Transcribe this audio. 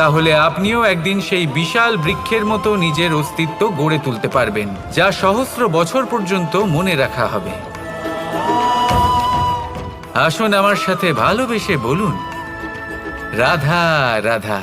তাহলে আপনিও একদিন সেই বিশাল বৃক্ষের মতো নিজের অস্তিত্ব গড়ে তুলতে পারবেন, যা সহস্র বছর পর্যন্ত মনে রাখা হবে। আসুন আমার সাথে ভালোবেসে বলুন, রাধা রাধা।